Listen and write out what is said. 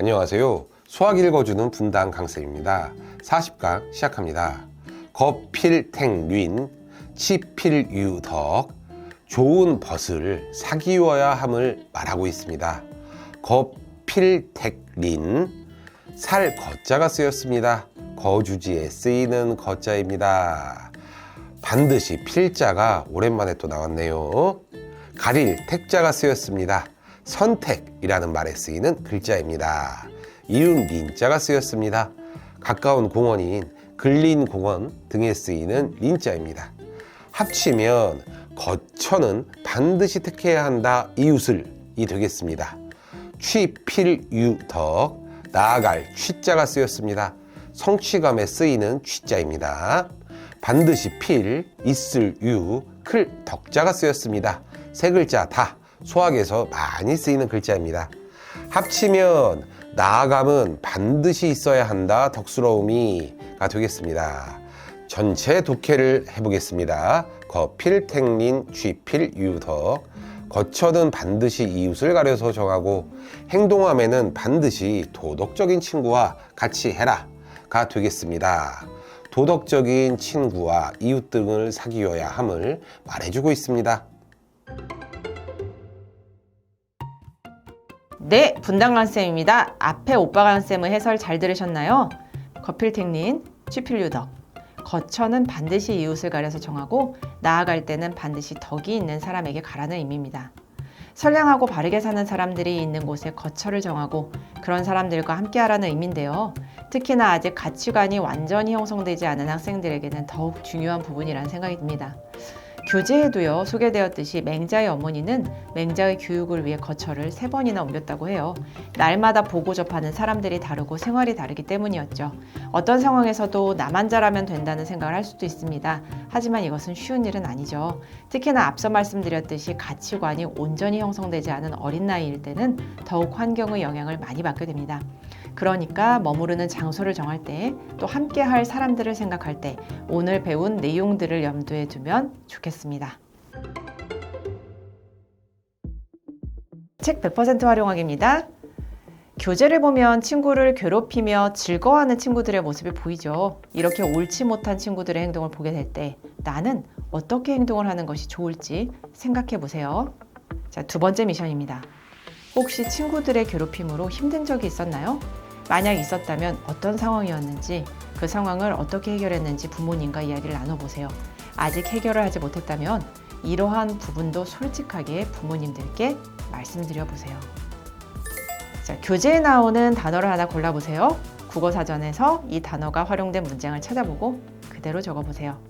안녕하세요. 수학 읽어주는 분당 강쌤입니다. 40강 시작합니다. 거필택륜, 치필유덕, 좋은 벗을 사기워야 함을 말하고 있습니다. 거필택린, 살 거자가 쓰였습니다. 거주지에 쓰이는 거자입니다. 반드시 필자가 오랜만에 또 나왔네요. 가릴 택자가 쓰였습니다. 선택이라는 말에 쓰이는 글자입니다. 이윤 린자가 쓰였습니다. 가까운 공원인 근린 공원 등에 쓰이는 린자입니다. 합치면 거처는 반드시 택해야 한다 이웃을 이 되겠습니다. 취필유덕 나아갈 취자가 쓰였습니다. 성취감에 쓰이는 취자입니다. 반드시 필, 있을 유, 클, 덕자가 쓰였습니다. 세 글자 다 소학에서 많이 쓰이는 글자입니다. 합치면 나아감은 반드시 있어야 한다 덕스러움이가 되겠습니다. 전체 독해를 해보겠습니다. 거필 택린 쥐필 유덕 거처는 반드시 이웃을 가려서 정하고 행동함에는 반드시 도덕적인 친구와 같이 해라가 되겠습니다. 도덕적인 친구와 이웃 등을 사귀어야 함을 말해주고 있습니다. 네, 분당관쌤입니다. 앞에 오빠관쌤의 해설 잘 들으셨나요? 거필택린, 취필유덕. 거처는 반드시 이웃을 가려서 정하고 나아갈 때는 반드시 덕이 있는 사람에게 가라는 의미입니다. 선량하고 바르게 사는 사람들이 있는 곳에 거처를 정하고 그런 사람들과 함께하라는 의미인데요. 특히나 아직 가치관이 완전히 형성되지 않은 학생들에게는 더욱 중요한 부분이라는 생각이 듭니다. 교재에도요 소개되었듯이 맹자의 어머니는 맹자의 교육을 위해 거처를 세 번이나 옮겼다고 해요. 날마다 보고 접하는 사람들이 다르고 생활이 다르기 때문이었죠. 어떤 상황에서도 나만 잘하면 된다는 생각을 할 수도 있습니다. 하지만 이것은 쉬운 일은 아니죠. 특히나 앞서 말씀드렸듯이 가치관이 온전히 형성되지 않은 어린 나이일 때는 더욱 환경의 영향을 많이 받게 됩니다. 그러니까 머무르는 장소를 정할 때 또 함께 할 사람들을 생각할 때 오늘 배운 내용들을 염두에 두면 좋겠습니다. 책 100% 활용하기입니다. 교재를 보면 친구를 괴롭히며 즐거워하는 친구들의 모습이 보이죠. 이렇게 옳지 못한 친구들의 행동을 보게 될 때 나는 어떻게 행동을 하는 것이 좋을지 생각해 보세요. 자, 두 번째 미션입니다. 혹시 친구들의 괴롭힘으로 힘든 적이 있었나요? 만약 있었다면 어떤 상황이었는지 그 상황을 어떻게 해결했는지 부모님과 이야기를 나눠보세요. 아직 해결을 하지 못했다면 이러한 부분도 솔직하게 부모님들께 말씀드려 보세요. 자, 교재에 나오는 단어를 하나 골라보세요. 국어사전에서 이 단어가 활용된 문장을 찾아보고 그대로 적어보세요.